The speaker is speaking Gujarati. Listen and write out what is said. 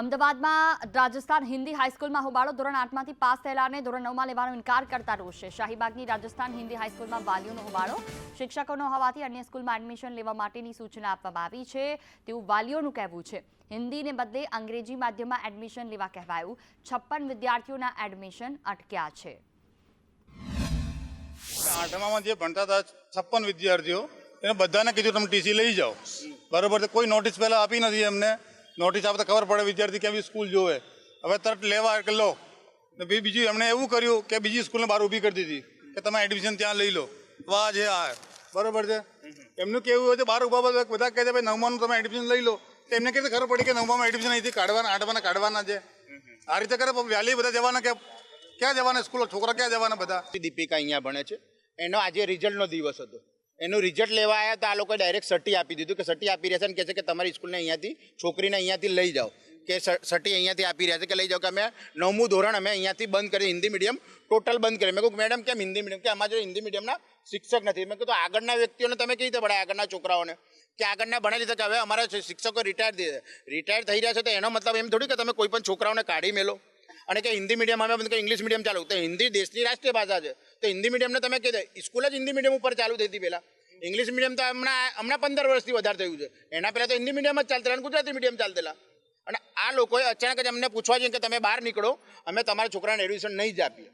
અમદાવાદમાં રાજસ્થાન હિન્દી હાઈસ્કૂલમાં હોબાળો ધોરણ આઠમાંથી પાસ થયેલાને ધોરણ નવમાં લેવાનો ઇનકાર કરતા રોષે શાહીબાગની રાજસ્થાન હિન્દી હાઈસ્કૂલમાં વાલીઓનો હોબાળો શિક્ષકોનો હોવાથી અન્ય સ્કૂલમાં એડમિશન લેવા માટેની સૂચના આપવામાં આવી છે. તેવું વાલીઓનું કહેવું છે. હિન્દીને બદલે અંગ્રેજી માધ્યમમાં એડમિશન લેવા કહેવાયું. છપ્પન વિદ્યાર્થીઓના એડમિશન અટક્યા છે. આઠમામાં જે ભણતા હતા છપ્પન વિદ્યાર્થીઓ, એને બધાને કીધું, તમે ટીસી લઈ જાઓ. બરોબર કોઈ નોટિસ પહેલાં આપી નથી એમને. નોટિસ આપતા ખબર પડે વિદ્યાર્થી કેવી સ્કૂલ જોવે. હવે તરત લેવા લો. ને બી- બીજું એમણે એવું કર્યું કે બીજી સ્કૂલને બહાર ઊભી કરી દીધી કે તમે એડમિશન ત્યાં લઈ લો. વાહ છે આ. બરોબર છે? એમનું કેવું હોય છે બહાર ઊભા બધા કહે છે, ભાઈ, નવમાનું તમે એડમિશન લઈ લો. તો એમને કેવી ખબર પડી કે નવમામાં એડમિશન અહીંથી કાઢવાના, આઠમાના કાઢવાના છે? આ રીતે કરે વ્યાલી બધા જવાના કે ક્યાં જવાના? સ્કૂલો છોકરા ક્યાં જવાના બધા? દીપિકા અહીંયા ભણે છે. એનો આજે રિઝલ્ટનો દિવસ હતો. એનું રિઝલ્ટ લેવા આવ્યા તો આ લોકોએ ડાયરેક્ટ સટી આપી દીધું કે સટી આપી રહ્યા છે અને કહે છે કે તમારી સ્કૂલને અહીંયાથી છોકરીને અહીંયાથી લઈ જાઓ. કે સટી અહીંયાથી આપી રહ્યા છે કે લઈ જાઓ કે અમે નવમું ધોરણ અમે અહીંયાથી બંધ કરી હિન્દી મીડિયમ ટોટલ બંધ કરી. મેં કહું મેડમ, કેમ હિન્દી મીડિયમ કે અમારા હિન્દી મીડિયમના શિક્ષક નથી. મેં કીધું, આગળના વ્યક્તિઓને તમે કેવી રીતે ભણાય? આગળના છોકરાઓને? કે આગળના ભણાવી લીધા કે હવે અમારા શિક્ષકો રિટાયર રિટાયર થઈ રહ્યા છે તો એનો મતલબ એમ થોડી કે તમે કોઈ પણ છોકરાઓને કાઢી મેલો. અને કે હિન્દી મીડિયમ બંધ કરી ઇંગ્લિશ મીડિયમ ચાલુ. તો હિન્દી દેશની રાષ્ટ્રીય ભાષા છે. તો હિન્દી મીડિયમને તમે કહી દે સ્કૂલ જ હિન્દી મીડિયમ ઉપર ચાલુ થઈ હતી પહેલાં. ઇંગ્લિશ મીડિયમ તો હમણાં હમણાં પંદર વર્ષથી વધારે થયું છે. એના પહેલાં તો હિન્દી મીડિયમ જ ચાલતા અને ગુજરાતી મીડિયમ ચાલતેલા. અને આ લોકોએ અચાનક જ અમને પૂછવા જોઈએ કે તમે બહાર નીકળો, અમે તમારા છોકરાને એડમિશન નહીં જ આપીએ.